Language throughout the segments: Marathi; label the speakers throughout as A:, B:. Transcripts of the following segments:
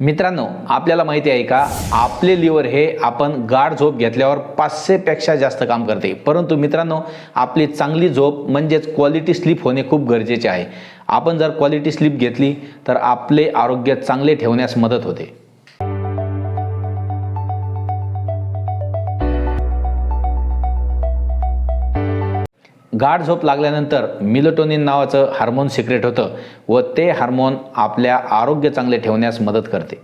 A: मित्रांनो आपल्याला माहिती आहे का आपले लिव्हर हे आपण गाढ झोप घेतल्यावर पाचशेपेक्षा जास्त काम करते. परंतु मित्रांनो आपली चांगली झोप म्हणजेच क्वालिटी स्लीप होणे खूप गरजेचे आहे. आपण जर क्वालिटी स्लीप घेतली तर आपले आरोग्य चांगले ठेवण्यास मदत होते. गाढ झोप लागल्यानंतर मिलोटोनिन नावाचं हार्मोन सिक्रेट होतं व ते हार्मोन आपल्या आरोग्य चांगले ठेवण्यास मदत करते.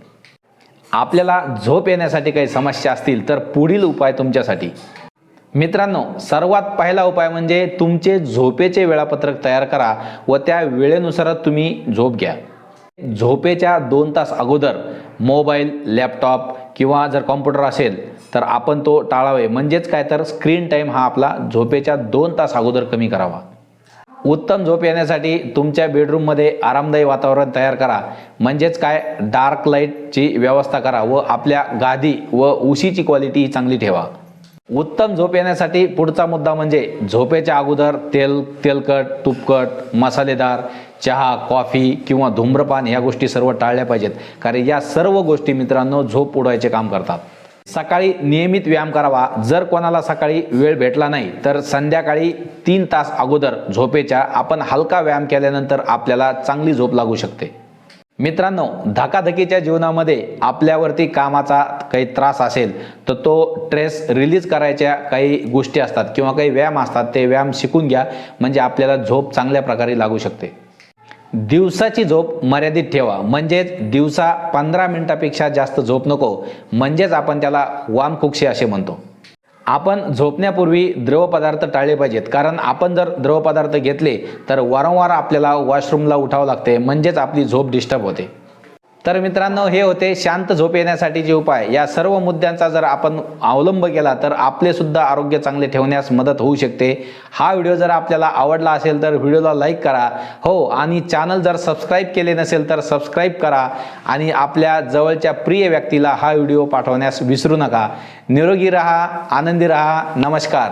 A: आपल्याला झोप येण्यासाठी काही समस्या असतील तर पुढील उपाय तुमच्यासाठी. मित्रांनो सर्वात पहिला उपाय म्हणजे तुमचे झोपेचे वेळापत्रक तयार करा व त्या वेळेनुसारच तुम्ही झोप घ्या. झोपेच्या दोन तास अगोदर मोबाईल लॅपटॉप किंवा जर कॉम्प्युटर असेल तर आपण तो टाळावे. म्हणजेच काय तर स्क्रीन टाईम हा आपला झोपेच्या दोन तास अगोदर कमी करावा. उत्तम झोप येण्यासाठी तुमच्या बेडरूममध्ये आरामदायी वातावरण तयार करा. म्हणजेच काय? डार्क लाईटची व्यवस्था करा व आपल्या गादी व उशीची क्वालिटी ही चांगली ठेवा. उत्तम झोप येण्यासाठी पुढचा मुद्दा म्हणजे झोपेच्या अगोदर तेल तेलकट तुपकट मसालेदार चहा कॉफी किंवा धूम्रपान ह्या गोष्टी सर्व टाळल्या पाहिजेत. कारण या सर्व गोष्टी मित्रांनो झोप उडवायचे काम करतात. सकाळी नियमित व्यायाम करावा. जर कोणाला सकाळी वेळ भेटला नाही तर संध्याकाळी तीन तास अगोदर झोपेच्या आपण हलका व्यायाम केल्यानंतर आपल्याला चांगली झोप लागू शकते. मित्रांनो धकाधकीच्या जीवनामध्ये आपल्यावरती कामाचा काही त्रास असेल तर तो स्ट्रेस रिलीज करायच्या काही गोष्टी असतात किंवा काही व्यायाम असतात ते व्यायाम शिकून घ्या. म्हणजे आपल्याला झोप चांगल्या प्रकारे लागू शकते. दिवसाची झोप मर्यादित ठेवा. म्हणजेच दिवसा पंधरा मिनिटापेक्षा जास्त झोप नको. म्हणजेच आपण त्याला वामकुक्षी असे म्हणतो. आपण झोपण्यापूर्वी द्रवपदार्थ टाळले पाहिजेत. कारण आपण जर द्रवपदार्थ घेतले तर वारंवार आपल्याला वॉशरूमला उठावं लागते. म्हणजेच आपली झोप डिस्टर्ब होते. तर मित्रांनो हे होते शांत झोप येण्यासाठीचे उपाय. या सर्व मुद्द्यांचा जर आपण अवलंब केला तर आपले सुद्धा आरोग्य चांगले ठेवण्यास मदत होऊ शकते. हा व्हिडिओ जर आपल्याला आवडला असेल तर व्हिडिओला लाईक करा. हो आणि चॅनल जर सबस्क्राईब केले नसेल तर सबस्क्राईब करा. आणि आपल्या जवळच्या प्रिय व्यक्तीला हा व्हिडिओ पाठवण्यास विसरू नका. निरोगी रहा आनंदी रहा. नमस्कार.